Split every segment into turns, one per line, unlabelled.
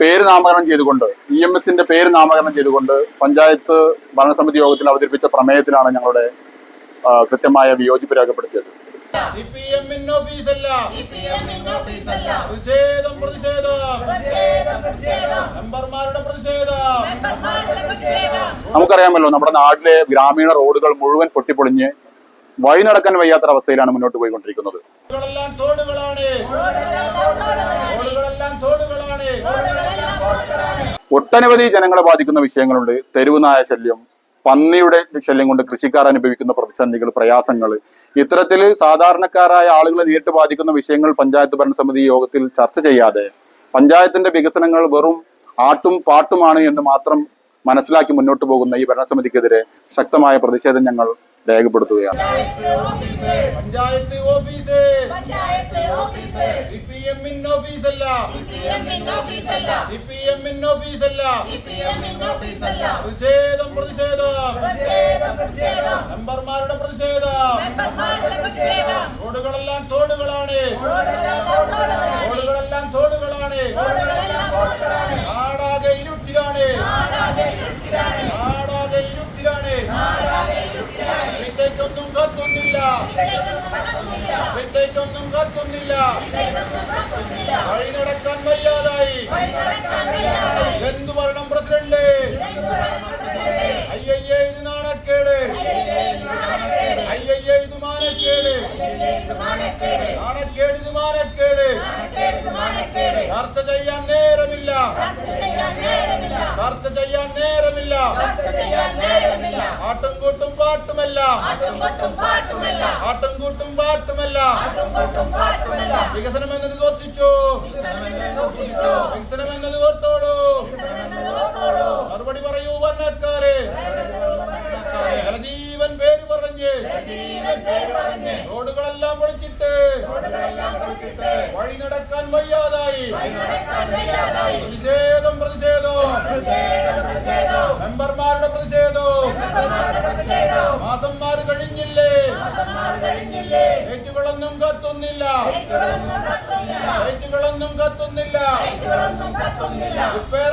പേര് നാമകരണം ചെയ്തുകൊണ്ട് ഇ എം എസിന്റെ പേര് നാമകരണം ചെയ്തുകൊണ്ട് പഞ്ചായത്ത് ഭരണസമിതി യോഗത്തിൽ അവതരിപ്പിച്ച പ്രമേയത്തിലാണ് ഞങ്ങളുടെ കൃത്യമായ വിയോജിപ്പ് രേഖപ്പെടുത്തിയത്.
പ്രതിഷേധം പ്രതിഷേധം.
നമുക്കറിയാമല്ലോ നമ്മുടെ നാട്ടിലെ ഗ്രാമീണ റോഡുകൾ മുഴുവൻ പൊട്ടിപ്പൊളിഞ്ഞ് വഴി നടക്കാൻ വയ്യാത്തൊരവസ്ഥയിലാണ് മുന്നോട്ട് പോയിക്കൊണ്ടിരിക്കുന്നത്.
തോടുകളാണ് റോഡുകളെല്ലാം തോടുകളാണ്
ഒട്ടനവധി ജനങ്ങളെ ബാധിക്കുന്ന വിഷയങ്ങളുണ്ട്. തെരുവുനായ ശല്യം പന്നിയുടെ ശല്യം കൊണ്ട് കൃഷിക്കാർ അനുഭവിക്കുന്ന പ്രതിസന്ധികൾ പ്രയാസങ്ങൾ. ഇത്തരത്തിൽ സാധാരണക്കാരായ ആളുകളെ നേരിട്ട് ബാധിക്കുന്ന വിഷയങ്ങൾ പഞ്ചായത്ത് ഭരണസമിതി യോഗത്തിൽ ചർച്ച ചെയ്യാതെ പഞ്ചായത്തിന്റെ വികസനങ്ങൾ വെറും ആട്ടും പാട്ടുമാണ് എന്ന് മാത്രം മനസ്സിലാക്കി മുന്നോട്ട് പോകുന്ന ഈ ഭരണസമിതിക്കെതിരെ ശക്തമായ പ്രതിഷേധം ഞങ്ങൾ രേഖപ്പെടുത്തുകയാണ്.
പഞ്ചായത്ത് ഓഫീസ്. പ്രതിഷേധം പ്രതിഷേധം. മെമ്പർമാരുടെ പ്രതിഷേധം. റോഡുകളെല്ലാം തോടുകളാണ് റോഡുകളെല്ലാം തോടുകളാണ് നാടാകെ ഇരുട്ടിലാണ് നാടാകെ ഇരുട്ടിലാണ് വീട്ടേക്കൊന്നും കത്തുന്നില്ല വീട്ടേക്കൊന്നും കത്തുന്നില്ല. വഴി നടക്കാൻ വയ്യാതായി എന്തു പറയണം പ്രസിഡന്റ് അയ്യയ്യേ ഇത് നാണക്കേട്. അയ്യയ്യേ ഇത് മാനക്കേട്. നാണക്കേട് ഇത് മാനക്കേട്. ചർച്ച ചെയ്യാൻ നേരമില്ല. ആട്ടും കൂട്ടും പാട്ടുമല്ല. ആട്ടും കൂട്ടും പാട്ടുമല്ല. വികസനം എന്നത് തോറ്റിച്ചു വികസനം എന്നത് ഓർത്തോളൂ. മറുപടി പറയൂ വർണക്കാരെ ജലജീവൻ പേര് പറഞ്ഞ്. റോഡുകളെല്ലാം പൊളിച്ചിട്ട്. വഴി നടക്കാൻ വയ്യാതായി. പ്രതിഷേധം പ്രതിഷേധം. മെമ്പർമാരുടെ പ്രതിഷേധം. മാസന്മാര് കഴിഞ്ഞില്ലേ? ഏറ്റുകളൊന്നും കത്തുന്നില്ല. ഏറ്റുകളൊന്നും കത്തുന്നില്ല. റിപ്പയർ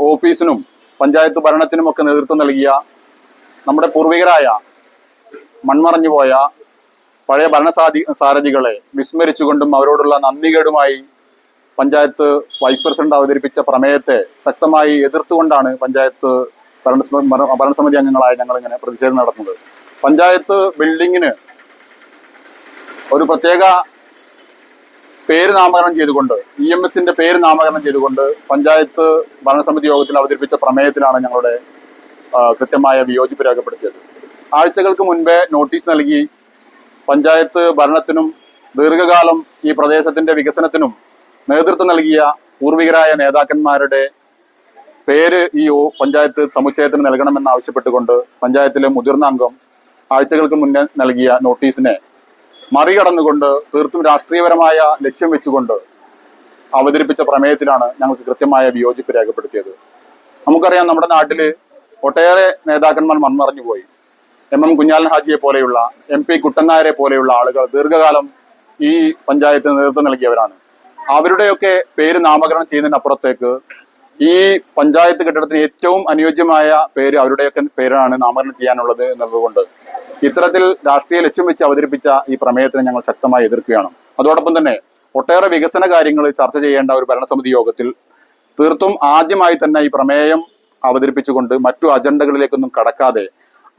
ഓഫീസിനും പഞ്ചായത്ത് ഭരണത്തിനും ഒക്കെ നേതൃത്വം നൽകിയ നമ്മുടെ പൂർവികരായ മൺമറഞ്ഞുപോയ പഴയ ഭരണസാധി സാരഥികളെ വിസ്മരിച്ചുകൊണ്ടും അവരോടുള്ള നന്ദികേടുമായി പഞ്ചായത്ത് വൈസ് പ്രസിഡന്റ് അവതരിപ്പിച്ച പ്രമേയത്തെ ശക്തമായി എതിർത്തുകൊണ്ടാണ് പഞ്ചായത്ത് ഭരണസമിതി അംഗങ്ങളായ ഞങ്ങൾ ഇങ്ങനെ പ്രതിഷേധം നടത്തുന്നത്. പഞ്ചായത്ത് ബിൽഡിങ്ങിന് ഒരു പ്രത്യേക പേര് നാമകരണം ചെയ്തുകൊണ്ട് ഇ എം എസിന്റെ പേര് നാമകരണം ചെയ്തുകൊണ്ട് പഞ്ചായത്ത് ഭരണസമിതി യോഗത്തിൽ അവതരിപ്പിച്ച പ്രമേയത്തിലാണ് ഞങ്ങളുടെ കൃത്യമായ വിയോജിപ്പ് രേഖപ്പെടുത്തിയത്. ആഴ്ചകൾക്ക് മുൻപേ നോട്ടീസ് നൽകി പഞ്ചായത്ത് ഭരണത്തിനും ദീർഘകാലം ഈ പ്രദേശത്തിന്റെ വികസനത്തിനും നേതൃത്വം നൽകിയ പൂർവികരായ നേതാക്കന്മാരുടെ പേര് ഈ പഞ്ചായത്ത് സമുച്ചയത്തിന് നൽകണമെന്ന് ആവശ്യപ്പെട്ടുകൊണ്ട് പഞ്ചായത്തിലെ മുതിർന്ന അംഗം ആഴ്ചകൾക്ക് മുന്നേ നൽകിയ നോട്ടീസിനെ മറികടന്നുകൊണ്ട് തീർത്തും രാഷ്ട്രീയപരമായ ലക്ഷ്യം വെച്ചുകൊണ്ട് അവതരിപ്പിച്ച പ്രമേയത്തിലാണ് ഞങ്ങൾക്ക് കൃത്യമായ വിയോജിപ്പ് രേഖപ്പെടുത്തിയത്. നമുക്കറിയാം നമ്മുടെ നാട്ടിൽ ഒട്ടേറെ നേതാക്കന്മാർ മൺമറഞ്ഞു പോയി. എം എം കുഞ്ഞാലൻ ഹാജിയെ പോലെയുള്ള എം പി കുട്ടനായരെ പോലെയുള്ള ആളുകൾ ദീർഘകാലം ഈ പഞ്ചായത്തിന് നേതൃത്വം നൽകിയവരാണ്. അവരുടെയൊക്കെ പേര് നാമകരണം ചെയ്യുന്നതിനപ്പുറത്തേക്ക് ഈ പഞ്ചായത്ത് കെട്ടിടത്തിന് ഏറ്റവും അനുയോജ്യമായ പേര് അവരുടെയൊക്കെ പേരാണ് നാമകരണം ചെയ്യാനുള്ളത് എന്നുള്ളതുകൊണ്ട് ഇത്തരത്തിൽ രാഷ്ട്രീയ ലക്ഷ്യം വെച്ച് അവതരിപ്പിച്ച ഈ പ്രമേയത്തിനെ ഞങ്ങൾ ശക്തമായി എതിർക്കുകയാണ്. അതോടൊപ്പം തന്നെ ഒട്ടേറെ വികസന കാര്യങ്ങൾ ചർച്ച ചെയ്യേണ്ട ഒരു ഭരണസമിതി യോഗത്തിൽ തീർത്തും ആദ്യമായി തന്നെ ഈ പ്രമേയം അവതരിപ്പിച്ചുകൊണ്ട് മറ്റു അജണ്ടകളിലേക്കൊന്നും കടക്കാതെ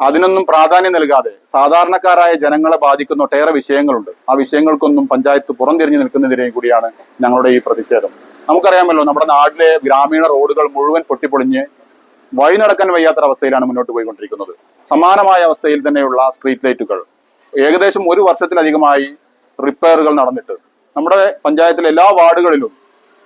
അതിനൊന്നും പ്രാധാന്യം നൽകാതെ സാധാരണക്കാരായ ജനങ്ങളെ ബാധിക്കുന്ന ഒട്ടേറെ വിഷയങ്ങളുണ്ട്. ആ വിഷയങ്ങൾക്കൊന്നും പഞ്ചായത്ത് പുറംതിരിഞ്ഞു നിൽക്കുന്നതിനെയും കൂടിയാണ് ഞങ്ങളുടെ ഈ പ്രതിഷേധം. നമുക്കറിയാമല്ലോ നമ്മുടെ നാട്ടിലെ ഗ്രാമീണ റോഡുകൾ മുഴുവൻ പൊട്ടിപ്പൊളിഞ്ഞ് വഴി നടക്കാൻ വയ്യാത്തൊരവസ്ഥയിലാണ് മുന്നോട്ട് പോയിക്കൊണ്ടിരിക്കുന്നത്. സമാനമായ അവസ്ഥയിൽ തന്നെയുള്ള സ്ട്രീറ്റ് ലൈറ്റുകൾ. ഏകദേശം ഒരു വർഷത്തിലധികമായി റിപ്പയറുകൾ നടന്നിട്ട് നമ്മുടെ പഞ്ചായത്തിലെ എല്ലാ വാർഡുകളിലും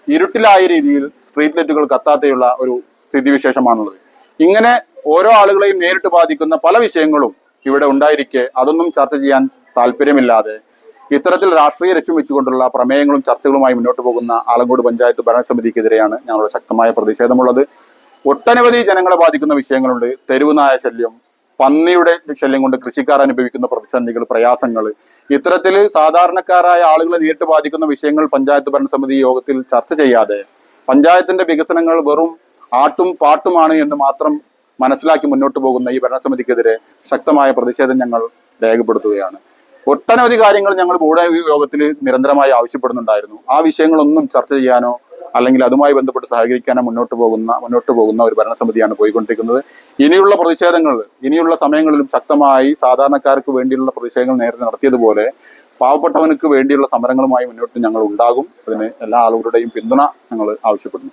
ഇരുട്ടിലായ രീതിയിൽ സ്ട്രീറ്റ് ലൈറ്റുകൾ കത്താതെയുള്ള ഒരു സ്ഥിതിവിശേഷമാണുള്ളത്. ഇങ്ങനെ ഓരോ ആളുകളെയും നേരിട്ട് ബാധിക്കുന്ന പല വിഷയങ്ങളും ഇവിടെ ഉണ്ടായിരിക്കെ. അതൊന്നും ചർച്ച ചെയ്യാൻ താല്പര്യമില്ലാതെ ഇത്തരത്തിൽ രാഷ്ട്രീയ ലക്ഷ്യം വെച്ചുകൊണ്ടുള്ള പ്രമേയങ്ങളും ചർച്ചകളുമായി മുന്നോട്ട് പോകുന്ന ആലങ്കോട് പഞ്ചായത്ത് ഭരണസമിതിക്കെതിരെയാണ് ഞങ്ങളുടെ ശക്തമായ പ്രതിഷേധമുള്ളത്. ഒട്ടനവധി ജനങ്ങളെ ബാധിക്കുന്ന വിഷയങ്ങളുണ്ട്. തെരുവ് നായ ശല്യം പന്നിയുടെ ശല്യം കൊണ്ട് കൃഷിക്കാർ അനുഭവിക്കുന്ന പ്രതിസന്ധികൾ പ്രയാസങ്ങൾ. ഇത്തരത്തിൽ സാധാരണക്കാരായ ആളുകളെ നേരിട്ട് ബാധിക്കുന്ന വിഷയങ്ങൾ പഞ്ചായത്ത് ഭരണസമിതി യോഗത്തിൽ ചർച്ച ചെയ്യാതെ പഞ്ചായത്തിന്റെ വികസനങ്ങൾ വെറും ആട്ടും പാട്ടുമാണ് എന്ന് മാത്രം മനസ്സിലാക്കി മുന്നോട്ട് പോകുന്ന ഈ ഭരണസമിതിക്കെതിരെ ശക്തമായ പ്രതിഷേധം ഞങ്ങൾ രേഖപ്പെടുത്തുകയാണ്. ഒട്ടനവധി കാര്യങ്ങൾ ഞങ്ങൾ ബോർഡ് യോഗത്തിൽ നിരന്തരമായി ആവശ്യപ്പെടുന്നുണ്ടായിരുന്നു. ആ വിഷയങ്ങളൊന്നും ചർച്ച ചെയ്യാനോ അല്ലെങ്കിൽ അതുമായി ബന്ധപ്പെട്ട് സഹകരിക്കാനോ മുന്നോട്ട് പോകുന്ന മുന്നോട്ട് പോകുന്ന ഒരു ഭരണസമിതിയാണ് പോയിക്കൊണ്ടിരിക്കുന്നത്. ഇനിയുള്ള പ്രതിഷേധങ്ങൾ ഇനിയുള്ള സമയങ്ങളിലും ശക്തമായി സാധാരണക്കാർക്ക് വേണ്ടിയുള്ള പ്രതിഷേധങ്ങൾ നേരത്തെ നടത്തിയതുപോലെ പാവപ്പെട്ടവനക്ക് വേണ്ടിയുള്ള സമരങ്ങളുമായി മുന്നോട്ട് ഞങ്ങൾ ഉണ്ടാകും. അതിന് എല്ലാ ആളുകളുടെയും പിന്തുണ ഞങ്ങൾ ആവശ്യപ്പെടുന്നു.